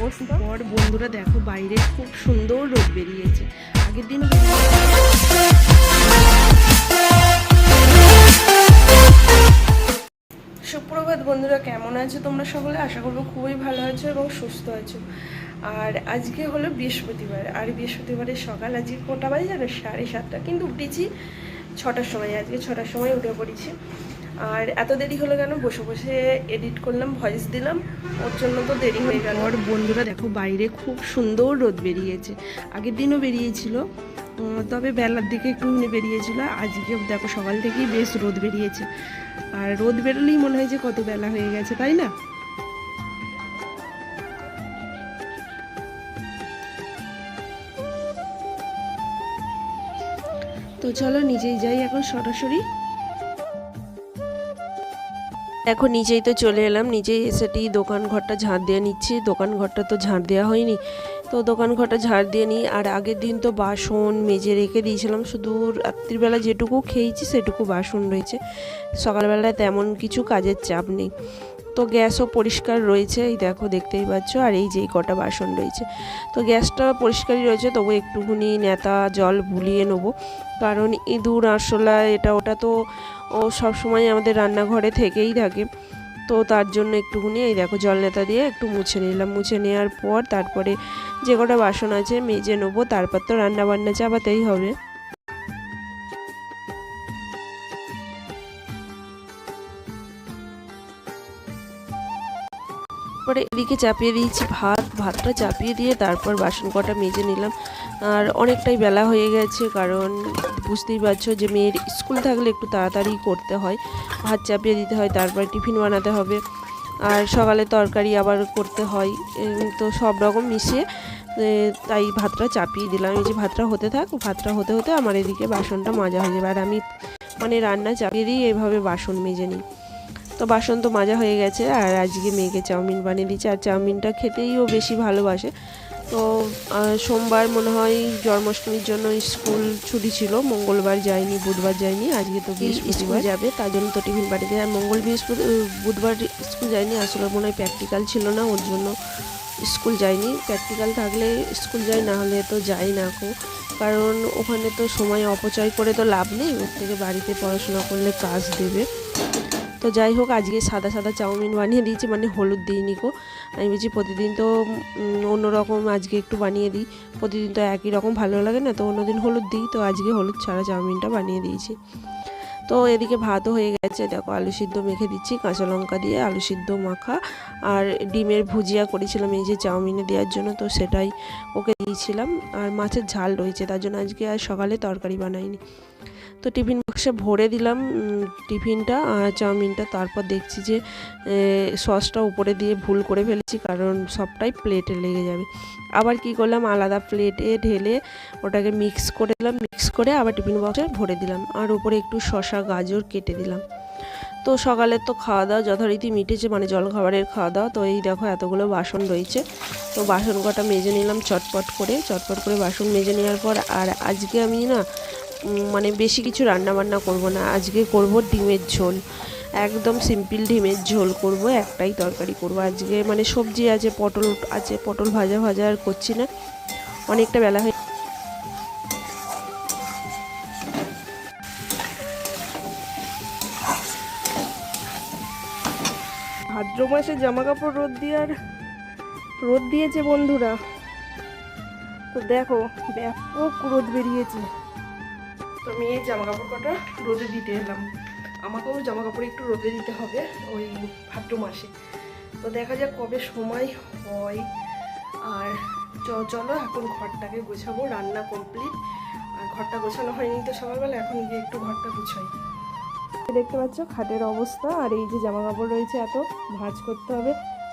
পর বন্ধুরা দেখো বাইরে খুব সুন্দর রোদ বেরিয়েছে। আগের দিন সুপ্রভাত বন্ধুরা, কেমন আছো তোমরা সকলে? আশা করব খুবই ভালো আছো এবং সুস্থ আছো। আর আজকে হলো বৃহস্পতিবার। আর বৃহস্পতিবারের সকাল আজকে কটা বাজে জানো? সাড়ে সাতটা। কিন্তু উঠেছি ছটার সময়, আজকে ছটার সময় উঠে পড়েছি। আর এত দেরি হলো কেন? বসে বসে এডিট করলাম ভয়েস দিলাম। ওর জন্য তো দেরি হয়ে গেল। আর বন্ধুরা দেখো, বাইরে খুব সুন্দর রোদ বেরিয়েছে। আগের দিনও বেরিয়েছিল। তবে বেলার দিকে একটুখানি বেরিয়েছিল। আজকে দেখো, সকাল থেকেই বেশ রোদ বেরিয়েছে। আর রোদ বেরোলেই মনে হয় যে কত বেলা হয়ে গেছে, তাই না? তো চলো, নিজেই যাই এখন সরাসরি। এখন নিজেই তো চলে এলাম। নিজেই এসেটি দোকান ঘরটা ঝাঁট দিয়ে নিচ্ছি। দোকান ঘরটা তো ঝাঁট দেওয়া হয়নি। তো দোকান ঘরটা ঝাড় দিয়ে নিই, আর আগের দিন তো বাসন মেজে রেখে দিয়েছিলাম। শুধু রাত্রিবেলা যেটুকু খেয়েছি, সেটুকু বাসন রয়েছে। সকালবেলায় তেমন কিছু কাজের চাপ নেই। তো গ্যাসও পরিষ্কার রয়েছে, এই দেখো দেখতেই পাচ্ছ, আর এই যে কটা বাসন রয়েছে। তো গ্যাসটা পরিষ্কারই রয়েছে, তবু একটুখানি নেতা জল বুলিয়ে নেব, কারণ ইঁদুর, আরশোলা, এটা ওটা তো ও সবসময় আমাদের রান্নাঘরে থেকেই থাকে। তো তার জন্য একটুখানি এই দেখো জল নেতা দিয়ে একটু মুছে নিলাম। মুছে নেওয়ার পর তারপরে যে কটা বাসন আছে মেজে নেব, তারপর তো রান্না বান্না চাপাতেই হবে। তারপরে এদিকে চাপিয়ে দিয়েছি ভাত, ভাতটা চাপিয়ে দিয়ে তারপর বাসন কটা মেজে নিলাম। আর অনেকটাই বেলা হয়ে গেছে, কারণ বুঝতেই পারছ যে মেয়ের স্কুল থাকলে একটু তাড়াতাড়ি করতে হয়। ভাত চাপিয়ে দিতে হয়, তারপর টিফিন বানাতে হবে। আর সকালে তরকারি আবার করতে হয় তো সব রকম মিশিয়ে তাই ভাতটা চাপিয়ে দিলাম। এই যে ভাতটা হতে থাক, ভাতটা হতে হতে আমার এদিকে বাসনটা মাজা হয়ে যাবে। আর আমি মানে রান্না চাপিয়ে দিয়ে এভাবে বাসন মেজে নিই। তো বাসন তো মাজা হয়ে গেছে আর আজকে মেয়েকে চাউমিন বানিয়ে দিচ্ছে আর চাউমিনটা খেতেই ও বেশি ভালোবাসে। তো সোমবার মনে হয় জন্মাষ্টমীর জন্য স্কুল ছুটি ছিল মঙ্গলবার যায়নি বুধবার যায়নি আজকে তো বৃহস্পতিবার। যাবে? তার জন্য তো টিফিন পাঠিয়ে দেয় আর মঙ্গল বৃহস্পতি বুধবার স্কুল যায়নি আসলে মনে হয় প্র্যাকটিক্যাল ছিল না ওর জন্য স্কুল যায়নি। প্র্যাকটিক্যাল থাকলে স্কুল যায় না হলে তো যাই না কো। কারণ ওখানে তো সময় অপচয় করে তো লাভ নেই ওর থেকে বাড়িতে পড়াশোনা করলে কাজ দেবে। তো যাই হোক, আজকে সাদা সাদা চাউমিন বানিয়ে দিয়েছি মানে হলুদ দিইনি কো আমি বলছি প্রতিদিন তো অন্যরকম আজকে একটু বানিয়ে দিই। প্রতিদিন তো একই রকম ভালো লাগে না, তো অন্যদিন হলুদ দিই, তো আজকে হলুদ ছাড়া চাউমিনটা বানিয়ে দিয়েছি। তো এদিকে ভাতও হয়ে গেছে, দেখো আলু সিদ্ধ মেখে দিচ্ছি, কাঁচা লঙ্কা দিয়ে আলু সিদ্ধ মাখা। আর ডিমের ভুজিয়া করেছিলাম এই যে চাউমিনে দেওয়ার জন্য, তো সেটাই ওকে দিয়েছিলাম। আর মাছের ঝাল রয়েছে, তার জন্য আজকে আর সকালে তরকারি বানাইনি। তো টিফিন বক্সে ভরে দিলাম টিফিনটা, আর চাউমিনটা। তারপর দেখছি যে সসটা উপরে দিয়ে ভুল করে ফেলেছি, কারণ সবটাই প্লেটে লেগে যাবে। আবার কি করলাম, আলাদা প্লেটে ঢেলে ওটাকে মিক্স করে দিলাম মিক্স করে আবার টিফিন বক্সে ভরে দিলাম। আর উপরে একটু শসা, গাজর কেটে দিলাম। তো সকালে তো খাওয়া দাওয়া যথারীতি মিটেছে মানে জলখাবারের খাওয়া দাওয়া। তো এই দেখো এতগুলো বাসন রয়েছে। তো বাসন কটা মেজে নিলাম চটপট করে। চটপট করে বাসন মেজে নেওয়ার পর, আর আজকে আমি না মানে বেশি কিছু রান্না বান্না করব না। আজকে করব ডিমের ঝোল। একদম সিম্পল ডিমের ঝোল করব, একটাই তরকারি করব। আজকে মানে সবজি আছে, পটল আছে, পটল ভাজা ভাজা আর করছি না। অনেকটা বেলা হয়ে ভাদ্র মাসে জামা কাপড় রোদ দিয়ে আর রোদ দিয়েছে বন্ধুরা। তো দেখো, ব্যাপক রোদ বেরিয়েছে। তো আমি এই জামা কাপড় কটা রোদে দিতে এলাম। আমাকেও জামা কাপড় একটু রোদে দিতে হবে ওই ভাদ্র মাসে। তো দেখা যাক কবে সময় হয়। আর চলো এখন ঘরটাকে গোছাবো, রান্না কমপ্লিট আর ঘরটা গোছানো হয়নি তো সকালবেলা, এখন গিয়ে একটু ঘরটা গুছাই। দেখতে পাচ্ছ খাটের অবস্থা, আর এই যে জামা কাপড় রয়েছে এত, ভাঁজ করতে হবে।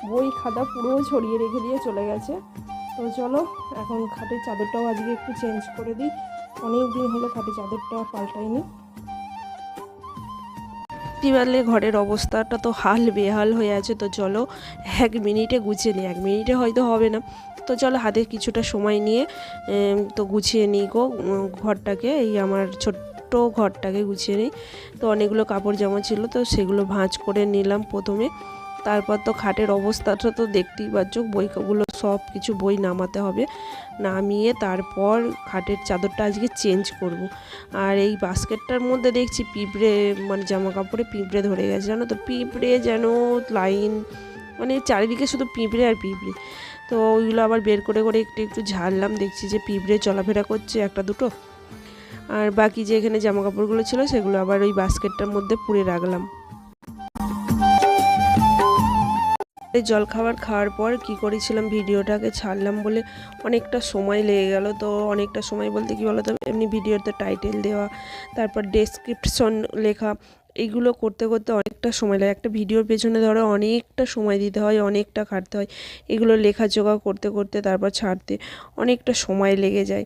বই, খাতা পুরো ছড়িয়ে রেখে দিয়ে চলে গেছে। তো চলো, এখন খাটের চাদরটাও আজকে একটু চেঞ্জ করে দিই। অনেক দিন হলো খাটের চাদরটা পাল্টাইনি। রাত্রিবেলে ঘরের অবস্থাটা তো হাল বেহাল হয়ে আছে, তো চলো এক মিনিটে গুছিয়ে নিই। এক মিনিটে হয়তো হবে না। তো চলো হাতে কিছুটা সময় নিয়ে তো গুছিয়ে নিই গো ঘরটাকে। এই আমার ছোট্ট ঘরটাকে গুছিয়ে নিই। তো অনেকগুলো কাপড় জামা ছিল, তো সেগুলো ভাঁজ করে নিলাম প্রথমে। তারপর তো খাটের অবস্থাটা তো দেখতেই পাচ্ছ বইগুলো সব কিছু বই নামাতে হবে। নামিয়ে তারপর খাটের চাদরটা আজকে চেঞ্জ করব। আর এই বাস্কেটটার মধ্যে দেখছি পিঁপড়ে মানে জামা কাপড়ে পিঁপড়ে ধরে গেছে, জানো তো? পিঁপড়ে যেন লাইন মানে চারিদিকে শুধু পিঁপড়ে আর পিঁপড়ে। তো ওইগুলো আবার বের করে করে একটু একটু ঝাড়লাম, দেখছি যে পিঁপড়ে চলাফেরা করছে একটা দুটো। আর বাকি যে এখানে জামা কাপড়গুলো ছিল, সেগুলো আবার ওই বাস্কেটটার মধ্যে পুড়ে রাখলাম। এই জলখাবার খাওয়ার পর কি করেছিলাম, ভিডিওটাকে ছাড়লাম বলে অনেকটা সময় লেগে গেল। তো অনেকটা সময় বলতে কি বলতো, এমনি ভিডিওতে টাইটেল দেওয়া, তারপর ডেসক্রিপশন লেখা এইগুলো করতে করতে অনেকটা সময় লাগে। একটা ভিডিওর পেছনে ধরো অনেকটা সময় দিতে হয়, অনেকটা খাটতে হয়। এগুলো লেখা জোগা করতে করতে তারপর ছাড়তে অনেকটা সময় লেগে যায়।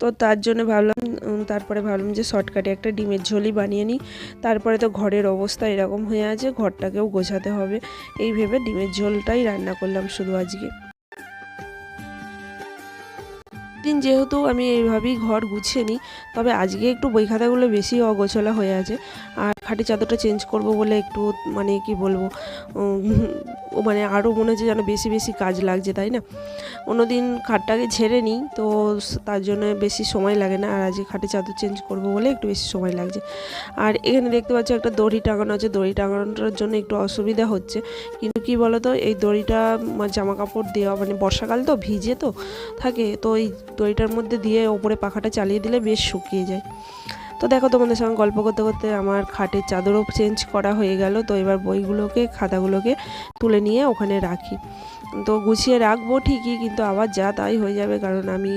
তো তার জন্য ভাবলাম তারপরে ভাবলাম যে শর্টকাটে একটা ডিমের ঝোলই বানিয়ে নিই। তারপরে তো ঘরের অবস্থা এরকম হয়ে আছে, ঘরটাকেও গোছাতে হবে। এই ভেবে ডিমের ঝোলটাই রান্না করলাম শুধু আজকে। দিন যেহেতু আমি এইভাবেই ঘর গুছিয়ে নিই, তবে আজকে একটু বই খাতাগুলো বেশি অগোছলা হয়ে আছে। আর খাটি চাদরটা চেঞ্জ করব বলে একটু মানে কি বলব ও মানে আরও মনে হচ্ছে যেন বেশি বেশি কাজ লাগছে, তাই না? অন্যদিন খাটটাকে ঝেড়ে নিই, তো তার জন্য বেশি সময় লাগে না, আর আজকে খাটে চাদর চেঞ্জ করব বলে একটু বেশি সময় লাগছে। আর এখানে দেখতে পাচ্ছি একটা দড়ি টাঙানো আছে, দড়ি টাঙানোটার জন্য একটু অসুবিধা হচ্ছে। কিন্তু কি বলতো, এই দড়িটা জামা কাপড় দেওয়া মানে বর্ষাকাল তো, ভিজে তো, থাকে, তো এই দড়িটার মধ্যে দিয়ে ওপরে পাখাটা চালিয়ে দিলে বেশ শুকিয়ে যায়। তো দেখো, তোমাদের সঙ্গে গল্প করতে করতে আমার খাটের চাদরও চেঞ্জ করা হয়ে গেল। তো এবার বইগুলোকে, খাতাগুলোকে তুলে নিয়ে ওখানে রাখি। তো গুছিয়ে রাখব ঠিকই, কিন্তু আবার যা তাই হয়ে যাবে, কারণ আমি,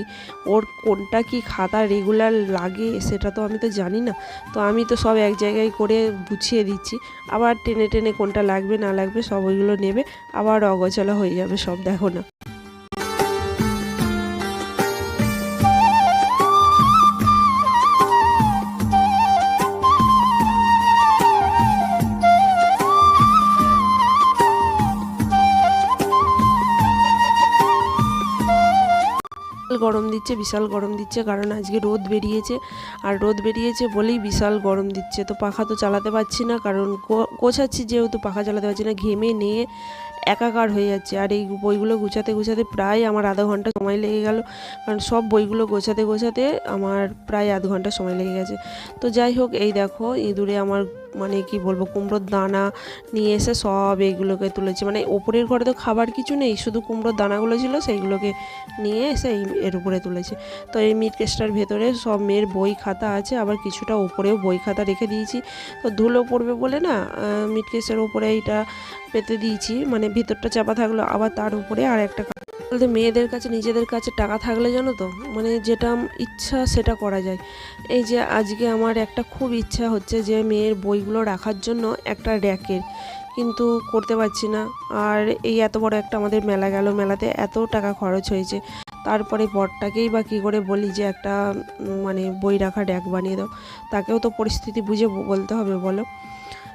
ওর কোনটা কি খাতা রেগুলার লাগে সেটা তো আমি তো জানি না। তো আমি তো সব এক জায়গায় করে গুছিয়ে দিচ্ছি। আবার টেনে টেনে কোনটা লাগবে না লাগবে সব ওইগুলো নেবে, আবার অগোছলা হয়ে যাবে সব, দেখো না। গরম দিচ্ছে, বিশাল গরম দিচ্ছে, কারণ আজকে রোদ বেরিয়েছে। আর রোদ বেরিয়েছে বলেই বিশাল গরম দিচ্ছে। তো পাখা তো চালাতে পারছি না, কারণ গোছাচ্ছি যেহেতু পাখা চালাতে পারছি না, ঘেমে নিয়ে একাকার হয়ে যাচ্ছে। আর এই বইগুলো গুছাতে গুছাতে প্রায় আমার আধা ঘণ্টা সময় লেগে গেল, কারণ সব বইগুলো গোছাতে গোছাতে আমার প্রায় আধ ঘণ্টা সময় লেগে গেছে। তো যাই হোক, এই দেখো, ইঁদুরে আমার মানে কি বলব, কুমড়োর দানা নিয়ে এসে সব এইগুলোকে তুলেছে। মানে ওপরের ঘরে তো খাবার কিছু নেই, শুধু কুমড়োর দানাগুলো ছিল সেইগুলোকে নিয়ে এসে এই এর উপরে তুলেছে। তো এই মিট কেসটার ভেতরে সব মেয়ের বই খাতা আছে, আবার কিছুটা ওপরেও বই খাতা রেখে দিয়েছি। তো ধুলো পড়বে বলে না মিট কেসের উপরে এইটা পেতে দিয়েছি মানে ভিতরটা চাপা থাকল, আবার তার উপরে আর একটা বলতে মেয়েদের কাছে, নিজেদের কাছে টাকা থাকলে জানো তো মানে যেটা ইচ্ছা সেটা করা যায়। এই যে আজকে আমার একটা খুব ইচ্ছা হচ্ছে যে মেয়ের বইগুলো রাখার জন্য একটা র্যাকের, কিন্তু করতে পারছি না। আর এই এত বড় একটা আমাদের মেলা গেল, মেলাতে এত টাকা খরচ হয়েছে। তারপরে বরটাকেই বা কী করে বলি যে একটা মানে বই রাখা ড্যাক বানিয়ে দাও। তাকেও তো পরিস্থিতি বুঝে বলতে হবে, বলো।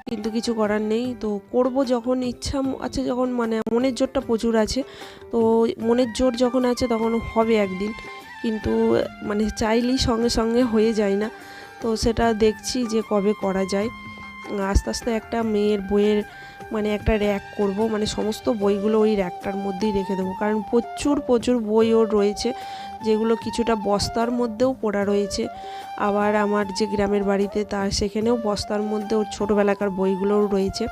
কিন্তু কিছু করার নেই। তো করব যখন ইচ্ছা আছে যখন মানে মনের জোরটা প্রচুর আছে। তো মনের জোর যখন আছে তখন হবে একদিন। কিন্তু মানে চাইলেই সঙ্গে সঙ্গে হয়ে যায় না। তো সেটা দেখছি যে কবে করা যায়। আস্তে আস্তে একটা মেয়ের বইয়ের মানে একটা র্যাক করব মানে সমস্ত বইগুলো ওই র্যাকটার মধ্যেই রেখে দেবো। কারণ প্রচুর প্রচুর বই ওর রয়েছে, যেগুলো কিছুটা বস্তার মধ্যেও পড়া রয়েছে। আবার আমার যে গ্রামের বাড়িতে তার সেখানেও বস্তার মধ্যে ওর ছোটোবেলাকার বইগুলোও রয়েছে।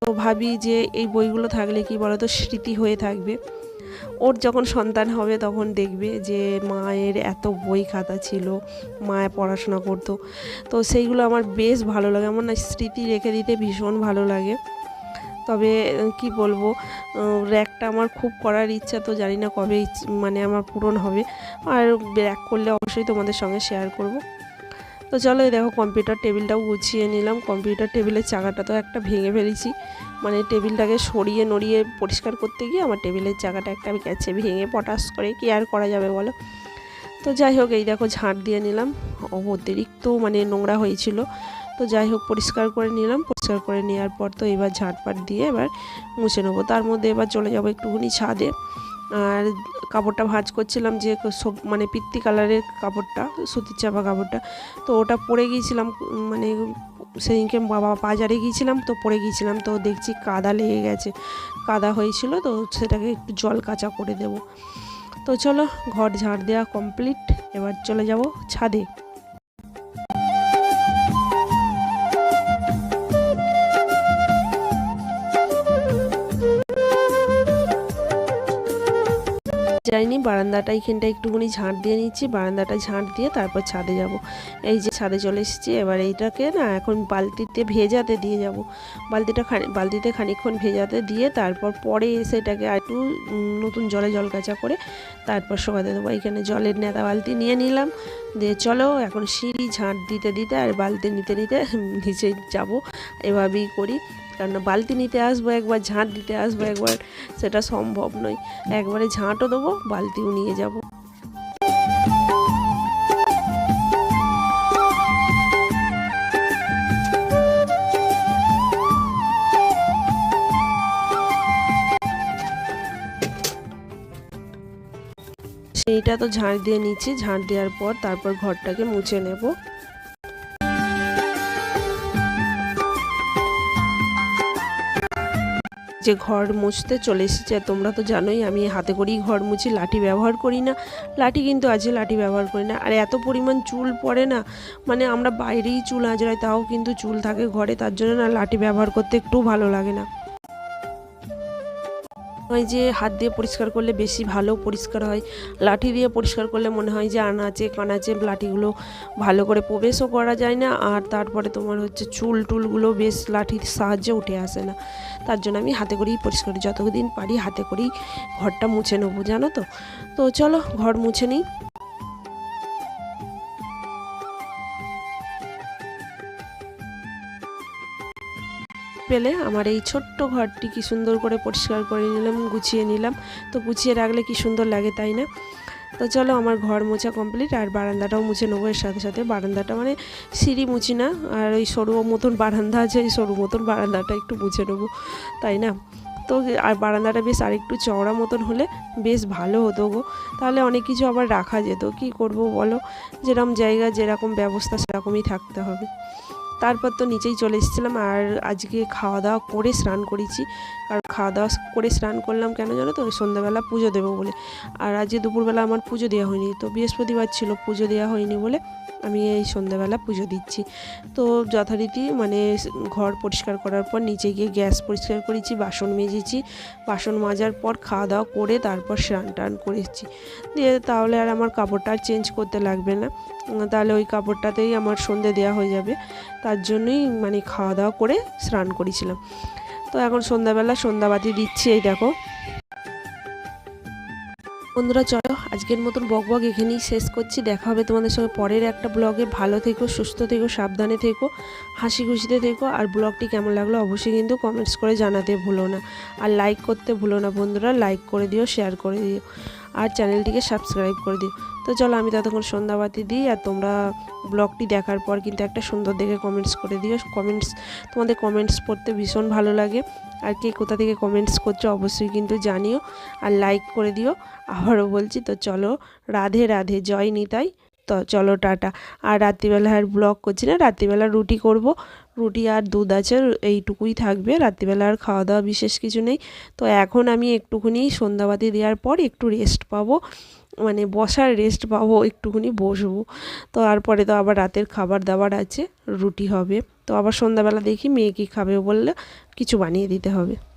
তো ভাবি যে এই বইগুলো থাকলে কি বলতো, স্মৃতি হয়ে থাকবে। ওর যখন সন্তান হবে তখন দেখবে যে মায়ের এত বই খাতা ছিল, মা পড়াশোনা করতো। তো সেইগুলো আমার বেশ ভালো লাগে। আমার না স্মৃতি রেখে দিতে ভীষণ ভালো লাগে। তবে কি বলব র্যাকটা আমার খুব করার ইচ্ছা তো জানি না কবে মানে আমার পূরণ হবে। আর র্যাক করলে অবশ্যই তোমাদের সঙ্গে শেয়ার করব। তো চলো এই দেখো কম্পিউটার টেবিলটাও গুছিয়ে নিলাম। কম্পিউটার টেবিলের চাকাটা তো একটা ভেঙে ফেলেছি। মানে টেবিলটাকে সরিয়ে নড়িয়ে পরিষ্কার করতে গিয়ে আমার টেবিলের চাকাটা একটা আমি গেছে ভেঙে পটাশ করে। কি আর করা যাবে বলো? তো যাই হোক, এই দেখো ঝাঁট দিয়ে নিলাম। অতিরিক্ত মানে নোংরা হয়েছিল। তো যাই হোক, পরিষ্কার করে নিলাম। পরিষ্কার করে নেওয়ার পর তো এবার ঝাঁটপাট দিয়ে এবার মুছে নেব। তার মধ্যে এবার চলে যাব একটুখানি ছাদে। আর কাপড়টা ভাঁজ করছিলাম যে সব মানে পিত্তি কালারের কাপড়টা, সুতির চাপা কাপড়টা। তো ওটা পরে গিয়েছিলাম মানে সেদিনকে বাবা বাজারে গিয়েছিলাম, তো পরে গিয়েছিলাম, তো দেখছি কাদা লেগে গেছে। কাদা হয়েছিল, তো সেটাকে একটু জল কাঁচা করে দেব। তো চলো, ঘর ঝাড় দেওয়া কমপ্লিট এবার চলে যাব ছাদে। যাইনি, বারান্দাটা এইখানটা একটুখানি ঝাঁট দিয়ে নিচ্ছি, বারান্দাটা ঝাঁট দিয়ে তারপর ছাদে যাব। এই যে ছাদে চলে এসেছি, এবার এইটাকে না এখন বালতিতে ভেজাতে দিয়ে যাব। বালতিটা খানি বালতিতে খানিকক্ষণ ভেজাতে দিয়ে তারপর পরে এসে এটাকে একটু নতুন জলে জল কাঁচা করে তারপর শোকাতে দেবো। এখানে জলের নেতা বালতি নিয়ে নিলাম। দিয়ে চলো, এখন সিঁড়ি ঝাঁট দিতে দিতে আর বালতি নিতে নিতে নিচে যাব। এভাবেই করি। কারণ বালতি নিতে আসব, একবার ঝাঁট দিতে আসব, একবার সেটা সম্ভব নয়। একবারে ঝাঁটও দেবো, বালতিও নিয়ে যাব। সেইটা তো ঝাঁট দিয়ে নিচ্ছি, ঝাঁট দেওয়ার পর তারপর ঘরটাকে মুছে নেব। যে ঘর মুছতে চলে এসেছে তোমরা তো জানোই আমি হাতে করেই ঘর মুছি, লাঠি ব্যবহার করি না। লাঠি কিন্তু আজকে লাঠি ব্যবহার করি না। আর এত পরিমাণ চুল পড়ে না মানে আমরা বাইরেই চুল আজরাই তাও কিন্তু চুল থাকে ঘরে, তার জন্য না লাঠি ব্যবহার করতে একটু ভালো লাগে না। হয় যে হাত দিয়ে পরিষ্কার করলে বেশি ভালো পরিষ্কার হয়। লাঠি দিয়ে পরিষ্কার করলে মনে হয় যে আনাচে কানাচে লাঠিগুলো ভালো করে প্রবেশও করা যায় না। আর তারপরে তোমার হচ্ছে চুল টুলগুলো বেশ লাঠির সাহায্যে উঠে আসে না। তার জন্য আমি হাতে করেই পরিষ্কার করি। যতদিন পারি হাতে করেই ঘরটা মুছে নেব, জানো তো? তো চলো ঘর মুছে নিই। পেলে আমার এই ছোট্ট ঘরটি কি সুন্দর করে পরিষ্কার করে নিলাম, গুছিয়ে নিলাম। তো গুছিয়ে রাখলে কি সুন্দর লাগে তাই না? তো চলো আমার ঘর মোছা কমপ্লিট আর বারান্দাটাও মুছে নেব। এর সাথে সাথে বারান্দাটা মানে সিঁড়ি মুছি না, আর ওই সরু মতন বারান্দা আছে, এই সরু মতন বারান্দাটা একটু মুছে নেব, তাই না? তো আর বারান্দাটা বেশ আরেকটু চওড়া মতন হলে বেশ ভালো হতো গো। তাহলে অনেক কিছু আবার রাখা যেত, কি করব বলো? যেরকম জায়গা, যেরকম ব্যবস্থা, সেরকমই থাকতে হবে। তারপর তো নিচেই চলে এসেছিলাম আর আজকে খাওয়া দাওয়া করে স্নান করেছি। আর খাওয়া দাওয়া করে স্নান করলাম কেন জানো তো? সন্ধ্যাবেলা পুজো দেবো বলে। আর আজকে দুপুরবেলা আমার পুজো দেওয়া হয়নি। তো বৃহস্পতিবার ছিল, পুজো দেওয়া হয়নি বলে আমি এই সন্ধ্যাবেলা পুজো দিচ্ছি। তো যথারীতি মানে ঘর পরিষ্কার করার পর নিচে গিয়ে গ্যাস পরিষ্কার করেছি, বাসন মেজেছি। বাসন মাজার পর খাওয়া দাওয়া করে তারপর স্নান টান করেছি। দিয়ে তাহলে আর আমার কাপড়টা আর চেঞ্জ করতে লাগবে না। তাহলে ওই কাপড়টাতেই আমার সন্ধে দেওয়া হয়ে যাবে। তার জন্যই মানে খাওয়া দাওয়া করে স্নান করেছিলাম। তো এখন সন্ধ্যাবেলা সন্ধ্যাবাতি দিচ্ছি এই দেখো। বন্ধুরা, চলো আজকের মতন বক বক এখানেই শেষ করছি। দেখা হবে তোমাদের সঙ্গে পরের একটা ব্লগে। ভালো থেকো, সুস্থ থেকো, সাবধানে থেকো, হাসি খুশিতে থেকো। আর ব্লগটি কেমন লাগল অবশ্যই কিন্তু কমেন্টস করে জানাতে ভুলো না। আর লাইক করতে ভুলো না বন্ধুরা লাইক করে দিও শেয়ার করে দিও। আর চ্যানেলটিকে সাবস্ক্রাইব করে দিও। তো চলো আমি ততক্ষণ সন্ধ্যাবাতি দিই আর তোমরা ব্লগটি দেখার পর কিন্তু একটা সুন্দর দেখে কমেন্টস করে দিও। কমেন্টস তোমাদের কমেন্টস পড়তে ভীষণ ভালো লাগে। আর কে কোথা থেকে কমেন্টস করছ অবশ্যই কিন্তু জানিও আর লাইক করে দিও। আবারও বলছি, তো চলো রাধে রাধে, জয় নিতাই। তো চলো টাটা। আর রাত্রিবেলা আর ব্লগ করছি না, রাত্রিবেলা রুটি করব। রুটি আর দুধ আছে, এইটুকুই থাকবে। রাত্রিবেলা আর খাওয়া দাওয়া বিশেষ কিছু নেই। তো এখন আমি একটুখানি সন্ধ্যাবাতি দেওয়ার পর একটু রেস্ট পাবো। মানে বসার রেস্ট পাবো, একটুখানি বসবো। তো তারপরে তো আবার রাতের খাবার দাবার আছে, রুটি হবে। তো আবার সন্ধ্যাবেলা দেখি মেয়ে কী খাবে বললে, কিছু বানিয়ে দিতে হবে।